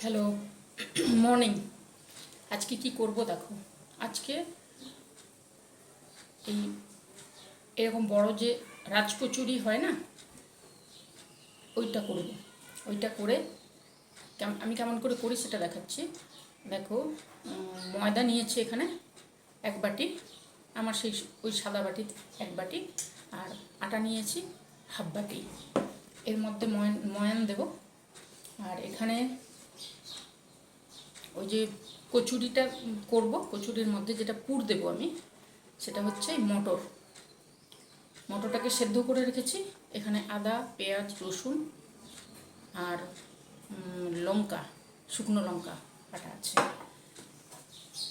Hello morning আজকে কি করব দেখো? আজকে এই এরকম বড় যে রাজকচুরি হয় না? ওইটা করব। ওইটা করে আমি কেমন করে করি সেটা দেখাচ্ছি। দেখো ময়দা নিয়েছি এখানে এক বাটি, আমার সেই ওই সাদা বাটি এক বাটি, আর আটা নিয়েছি হাফ বাটি। এর মধ্যে ময়ান ময়ান দেব। আর এখানে ওই যে কচুরিটা করব, কচুরির মধ্যে যেটা পুর দেব আমি, সেটা হচ্ছে মটর। মটরটাকে সেদ্ধ করে রেখেছি। এখানে আদা, পেঁয়াজ, রসুন আর লঙ্কা, শুকনো লঙ্কা কাটা আছে।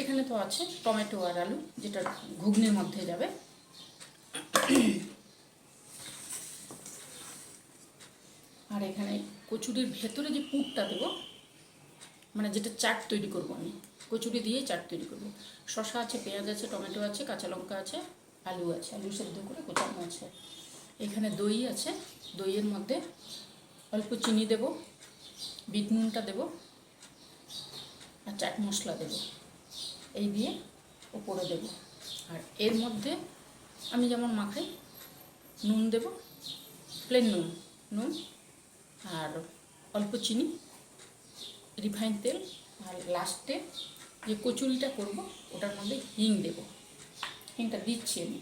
এখানে তো আছে টমেটো আর আলু, যেটা ঘুগনির মধ্যে যাবে। আর এখানে কচুরির ভেতরে যে পুরটা দেবো মানে যেটা চাট তৈরি করব আমি। কচুরি দিয়ে চাট তৈরি করব। শশা আছে, পেঁয়াজ আছে, টমেটো আছে, কাঁচা লঙ্কা আছে, আলু আছে। আলু সেদ্ধ করে কোচানো আছে। এখানে দই আছে। দইয়ের মধ্যে অল্প চিনি দেব, বিট নুনটা দেব আর চাট মশলা দেব। এই দিয়ে ওপরে দেব। আর এর মধ্যে আমি যেমন মাখাই, নুন দেব, প্লেন নুন নুন আর অল্প চিনি রিফাইন তেল আর লাস্টে যে কচুরিটা করব, ওটার মধ্যে হিং দেব। হিংটা দিচ্ছি আমি।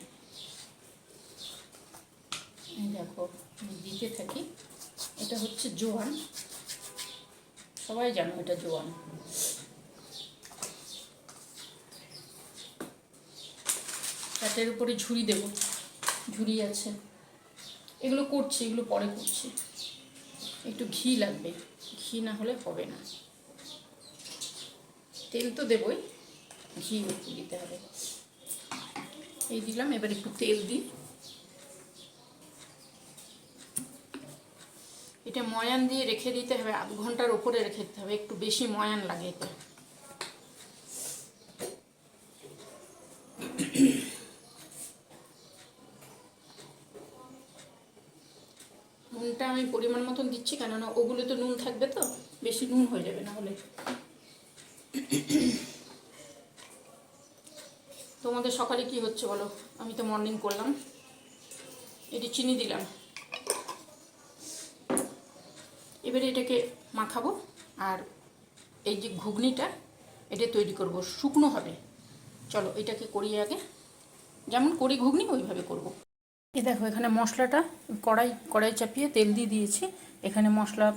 দেখো, আমি দিতে থাকি। এটা হচ্ছে জোয়ান। সবাই জানো এটা জোয়ান। চাটের উপরে ঝুড়ি দেব। ঝুড়ি আছে। এগুলো করছি, এগুলো পরে করছি। একটু ঘি লাগবে। ঘি না হলে হবে না। তেল তো দেবই। ঘি একটু দিতে হবে। এই দিলাম, এবার একটু তেল দিই। এটা ময়ান দিয়ে রেখে দিতে হবে, আধ ঘণ্টার উপরে রেখে দিতে হবে। একটু বেশি ময়ান লাগে এতে নুনটা আমি পরিমাণ মতন দিচ্ছি, কেননা ওগুলো তো নুন থাকবে তো, বেশি নুন হয়ে যাবে না হলে। তোমাদের সকালে কি হচ্ছে বলো? আমি তো মর্নিং করলাম। এটি চিনি দিলাম। এবারে এটাকে মাখাবো আর এই যে ঘুগনিটা, এটা তৈরি করব। শুকনো হবে। চলো, এটাকে করি আগে। যেমন করি ঘুগনি, ওইভাবে করব। এই দেখো, এখানে মশলাটা কড়াই কড়াই চাপিয়ে তেল দিয়ে দিয়েছি। এখানে মশলা,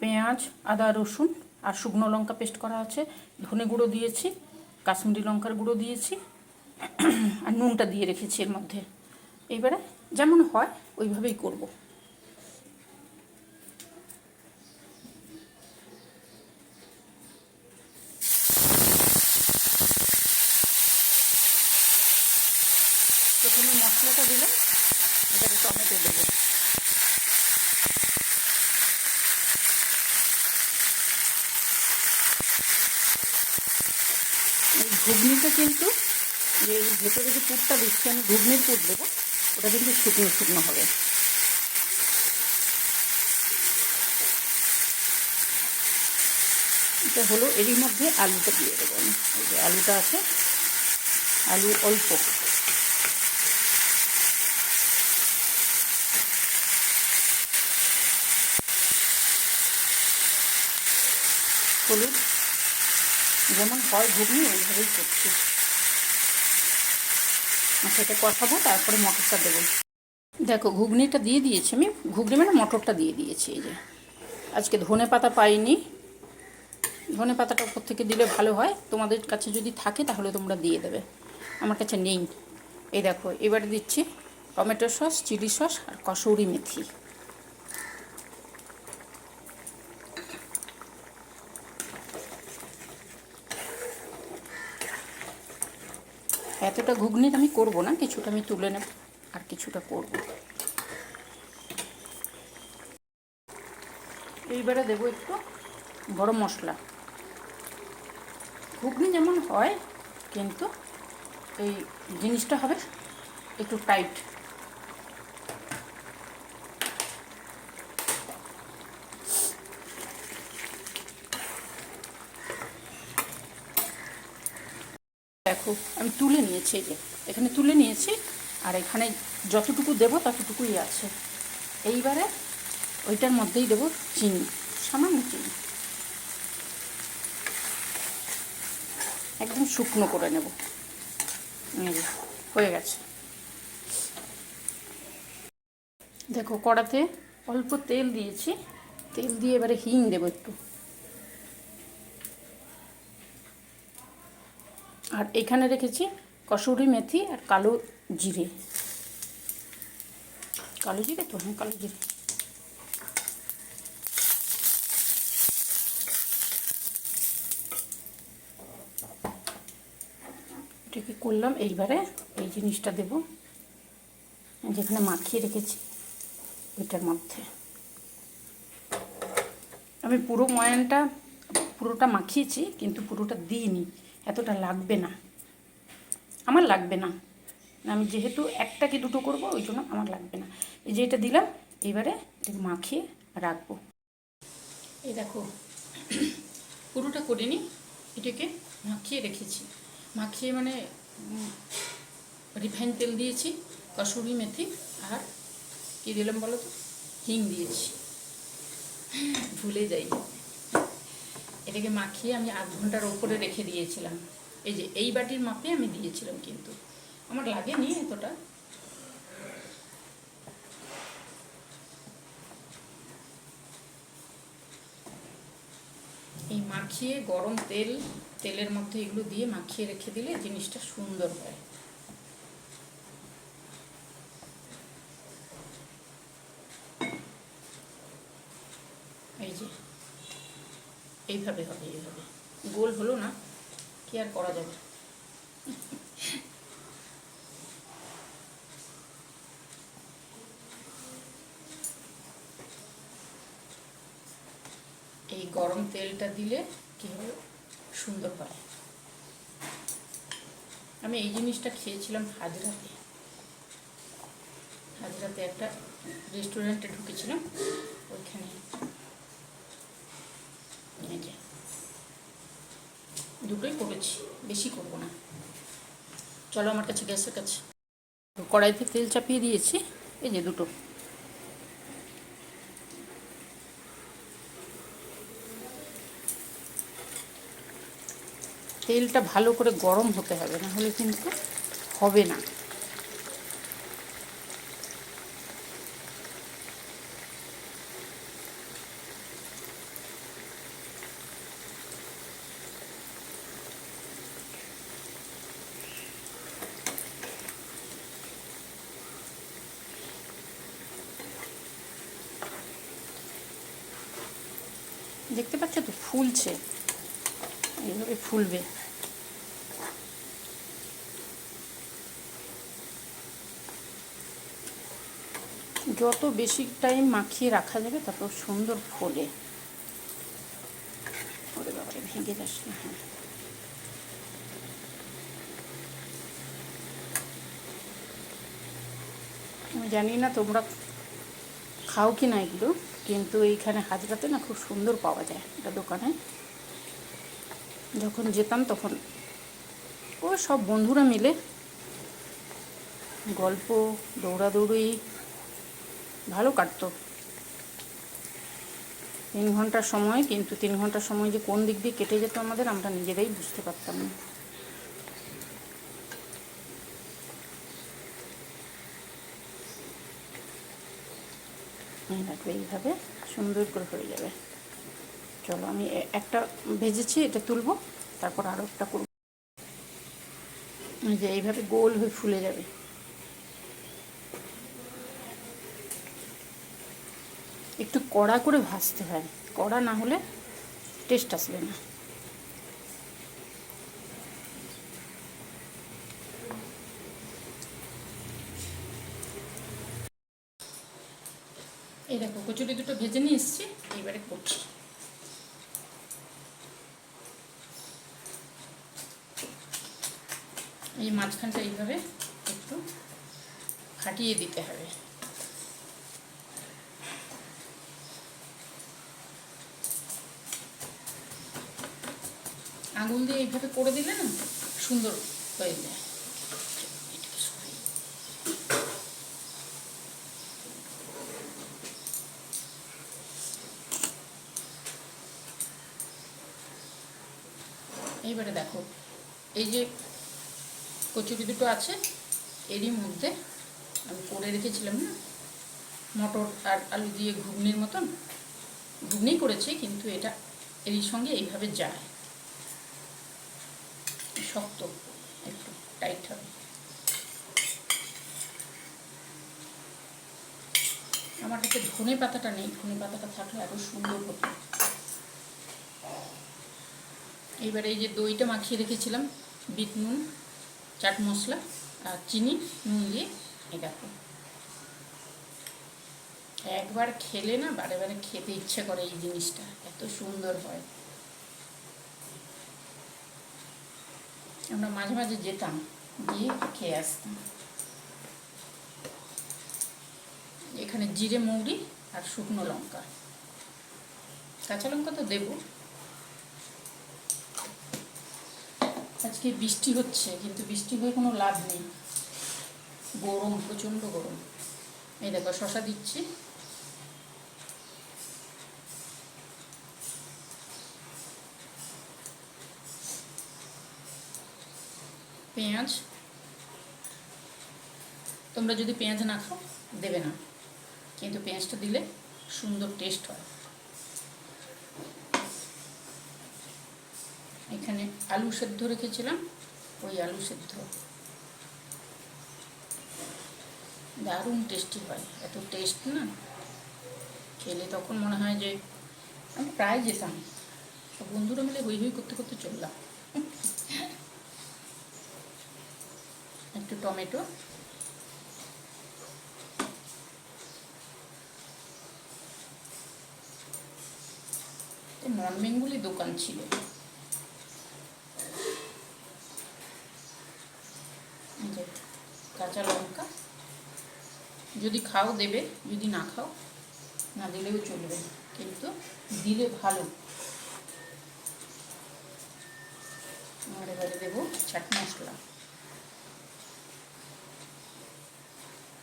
পেঁয়াজ, আদা, রসুন আর শুকনো লঙ্কা পেস্ট করা আছে। ধনে গুঁড়ো দিয়েছি, কাশ্মীরি লঙ্কার গুঁড়ো দিয়েছি, আর নুনটা দিয়ে রেখেছি এর মধ্যে। এবারে যেমন হয়, ওইভাবেই করব প্রথমে মশলাটা দিলাম এবারে টমেটো দেবো এই ঘুগনিটা কিন্তু যে ভেতরে যে পুরটা দিচ্ছি, আমি ঘুগনির পুর দেবো। ওটা কিন্তু শুকনো শুকনো হবে। এটা হলো এরই মধ্যে আলুটা দিয়ে দেবো আমি। এই যে আলুটা আছে, আলু অল্প। হলুদ। যেমন হয় ঘুগনি, ওইভাবেই করছি। এটা কষাবো তারপরে মটরটা দেবো। দেখো, ঘুগনিটা দিয়ে দিয়েছি আমি। ঘুগনি মানে মটরটা দিয়ে দিয়েছি, এই যে। আজকে ধনে পাতা পাইনি। ধনে পাতাটা উপর থেকে দিলে ভালো হয়। তোমাদের কাছে যদি থাকে, তাহলে তোমরা দিয়ে দেবে। আমার কাছে নেই। এই দেখো, এবারে দিচ্ছি টমেটো সস, চিলি সস আর কসৌরি মেথি। এতটা ঘুগনি আমি করব না, কিছুটা আমি তুলে নেব, আর কিছুটা করব। এইবারে দেব একটু গরম মশলা। ঘুগনি যেমন হয়, কিন্তু এই জিনিসটা হবে একটু টাইট। দেখো, আমি তুলে নিয়েছি এই যে। এখানে তুলে নিয়েছি, আর এখানে যতটুকু দেবো ততটুকুই আছে। এইবারে ওইটার মধ্যেই দেবো চিনি, সামান্য চিনি। একদম শুকনো করে নেব। হয়ে গেছে। দেখো, কড়াতে অল্প তেল দিয়েছি। তেল দিয়ে এবারে হিং দেবো একটু। আর এখানে রেখেছি কসুরি মেথি আর কালো জিরে। কালো জিরে তো? হ্যাঁ কালো জিরে। এটাকে করলাম? এইবারে এই জিনিসটা দেব। যেখানে মাখিয়ে রেখেছি ওইটার মধ্যে। আমি পুরো ময়ানটা, পুরোটা মাখিয়েছি, কিন্তু পুরোটা দিইনি। এতটা লাগবে না। আমার লাগবে না। আমি যেহেতু একটা কি দুটো করব, ওই জন্য আমার লাগবে না। এই যে এটা দিলাম এবারে এটাকে মাখিয়ে রাখব। এই দেখো, পুরোটা করিনি এটাকে মাখিয়ে রেখেছি। মাখিয়ে মানে রিফাইন তেল দিয়েছি, কসুরি মেথি আর কী দিলাম বলো তো? হিং দিয়েছি। ভুলে যাই এটাকে মাখিয়ে আমি আধ ঘণ্টার ওপরে রেখে দিয়েছিলাম। এই যে এই বাটির মাপে আমি দিয়েছিলাম কিন্তু। আমার লাগেনি এতটা। এই মাখিয়ে গরম তেল, তেলের মধ্যে এগুলো দিয়ে মাখিয়ে রেখে দিলে জিনিসটা সুন্দর হয় এই যে এইভাবে হবে, এইভাবে। গোল হলো না, কি আর করা যাবে? এই গরম তেলটা দিলে কি হবে? সুন্দর হয়। আমি এই জিনিসটা খেয়েছিলাম হাজরাতে। হাজরাতে একটা রেস্টুরেন্টে ঢুকেছিলাম, ওইখানে। এই দুটোই করেছি, বেশি করব না। চলো আমার কাছে গ্যাসের কাছে। কড়াইতে তেল চাপিয়ে দিয়েছি, এই যে দুটো। তেলটা ভালো করে গরম হতে হবে না হলে কিন্তু হবে না। ফুলছে এইভাবে ফুলবে। যত বেশি টাইম মাখিয়ে রাখা যাবে, তত সুন্দর ফোলে। ওরে বাবারে ভেঙে না হ্যাঁ আমি জানি না তোমরা খাও কি না এগুলো। কিন্তু এইখানে হাজরাতে না খুব সুন্দর পাওয়া যায় এটা দোকানে। যখন যেতাম তখন ও সব বন্ধুরা মিলে গল্প, দৌড়াদৌড়ি ভালো কাটতো। তিন ঘণ্টার সময় কিন্তু তিন ঘণ্টার সময় যে কোন দিক দিয়ে কেটে যেত আমাদের আমরা নিজেরাই বুঝতে পারতাম না। এই লাগবে এইভাবে, সুন্দর করে হয়ে যাবে। চলো আমি একটা ভেজেছি, এটা তুলবো, তারপর আরও একটা করব। যে এইভাবে গোল হয়ে ফুলে যাবে। একটু কড়া করে ভাজতে হয়। কড়া না হলে টেস্ট আসবে না। এই দেখো, কচুরি দুটো ভেজে নিয়ে এসেছি, এইবারে করছি এই মাঝখানটা এইভাবে একটু খাটিয়ে দিতে হবে। আঙুল দিয়ে এইভাবে করে দিলে না সুন্দর হয়ে যায়। এইবারে দেখো, এই যে কচুরি দুটো আছে, এরই মধ্যে আমি করে রেখেছিলাম না, মটর আর আলু দিয়ে ঘুগনির মতন। ঘুগনি করেছি, কিন্তু এটা এরই সঙ্গে এইভাবে যায়। শক্ত, একটু টাইট হবে। আমার কাছে ধনে পাতাটা নেই ধনে পাতাটা থাকলে আরও সুন্দর হতো। এবারে এই যে দইটা মাখিয়ে রেখেছিলাম, বিট নুন, চাট মশলা আর চিনি, নুন দিয়ে এই দেখো। একবার খেলে না বারে বারে খেতে ইচ্ছে করে এই জিনিসটা, এত সুন্দর হয়। আমরা মাঝে মাঝে যেতাম, গিয়ে খেয়ে আসতাম। এখানে জিরে মৌরি আর শুকনো লঙ্কা। কাঁচা লঙ্কা তো দেবো। আজকে বৃষ্টি হচ্ছে, কিন্তু বৃষ্টি হয়ে কোনো লাভ নেই। গরম, প্রচণ্ড গরম। এই দেখো, শশা দিচ্ছি। পেঁয়াজ। তোমরা যদি পেঁয়াজ না খাও, দেবে না। কিন্তু পেঁয়াজটা দিলে সুন্দর টেস্ট হয়। এখানে আলু সেদ্ধ রেখেছিলাম, ওই আলু সেদ্ধ। দারুণ টেস্টি হয়, এত টেস্ট না। খেলে তখন মনে হয় যে, আমি প্রায় যেতাম। সব বন্ধুরা মিলে হই হই করতে করতে চললাম। একটু টমেটো। নন বেঙ্গুলি দোকান ছিল এই যে কাঁচা লঙ্কা যদি খাও দেবে, যদি না খাও, না দিলেও চলবে, কিন্তু দিলে ভালো। আর এবারে দেবো চাট মশলা।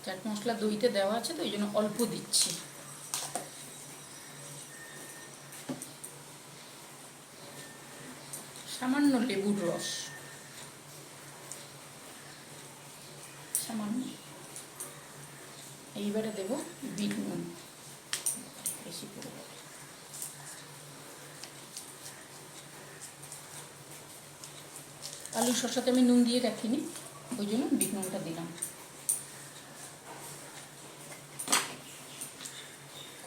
চাট মশলা দইতে দেওয়া আছে, তো ওই জন্য অল্প দিচ্ছি। সামান্য লেবুর রস সামান্য এইবারে দেব বিট নুন। বেশি দেবো। আলু শসাতে আমি নুন দিয়ে রাখিনি ওই জন্য বিট নুনটা দিলাম।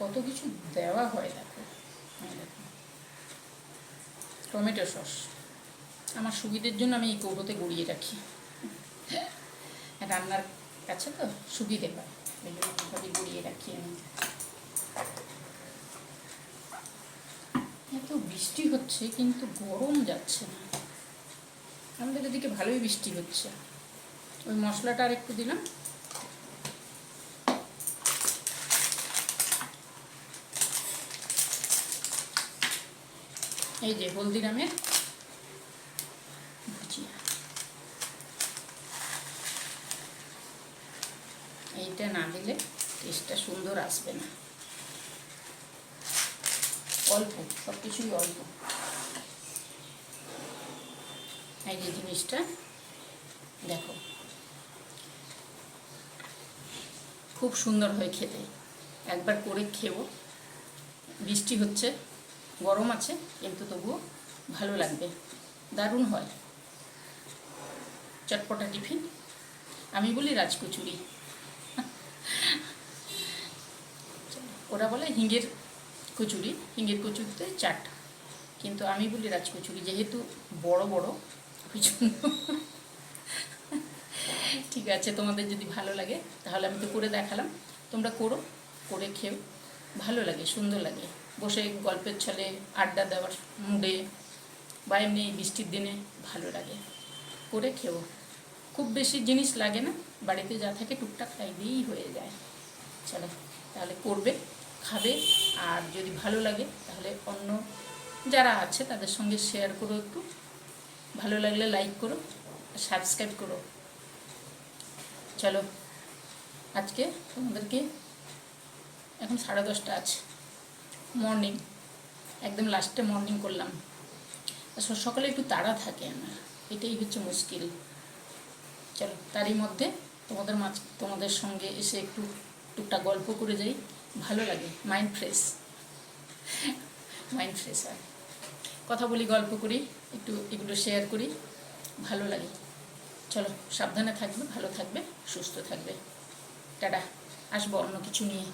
কত কিছু দেওয়া হয় দেখো। Tomato sauce. আমার সুবিধের জন্য আমি এই কৌটোতে গড়িয়ে রাখি। রান্নার কাছে তো সুবিধে হয় আমি এত বৃষ্টি হচ্ছে, কিন্তু গরম যাচ্ছে না। আমাদের এদিকে ভালোই বৃষ্টি হচ্ছে। ওই মশলাটা আর একটু দিলাম। এই যে হলদিরামের এইটা না দিলে টেস্টটা সুন্দর আসবে না। অল্প সব কিছুই অল্প। এই যে জিনিসটা, দেখো। খুব সুন্দর হয় খেতে। একবার করে খেও। বৃষ্টি হচ্ছে, গরম আছে, কিন্তু তবুও ভালো লাগবে। দারুণ হয়। চটপটা টিফিন। আমি বলি রাজকচুরি। ওরা বলে হিঙ্গের কচুরি, হিঙ্গের কচুরিতে চাট কিন্তু আমি বলি রাজ রাজকচুরি, যেহেতু বড় বড় ওই ঠিক আছে, তোমাদের যদি ভালো লাগে, তাহলে আমি তো করে দেখালাম। তোমরা করো, করে খেও। ভালো লাগে, সুন্দর লাগে। বসে গল্পের ছলে, আড্ডা দেওয়ার মুডে, বা এমনি বৃষ্টির দিনে ভালো লাগে। করে খেও। খুব বেশি জিনিস লাগে না, বাড়িতে যা থাকে টুকটাক খাই দিয়েই হয়ে যায়। চলো, তাহলে করবে। খাবে। আর যদি ভালো লাগে, তাহলে অন্য যারা আছে, তাদের সঙ্গে শেয়ার করো একটু। ভালো লাগলে লাইক করো সাবস্ক্রাইব করো। চলো, আজকে তোমাদেরকে এখন সাড়ে দশটা আছে। মর্নিং একদম লাস্টে মর্নিং করলাম। সকালে একটু তাড়া থাকে আমার, এটাই হচ্ছে মুশকিল। চলো, তারই মধ্যে তোমাদের মাঝ, তোমাদের সঙ্গে এসে একটু টুকটা গল্প করে যাই। ভালো লাগে মাইন্ড ফ্রেশ মাইন্ড ফ্রেশ হয়। কথা বলি, গল্প করি, একটু এগুলো শেয়ার করি, ভালো লাগে। চলো, সাবধানে থাকবে, ভালো থাকবে, সুস্থ থাকবে। টাটা, আসব অন্য কিছু নিয়ে।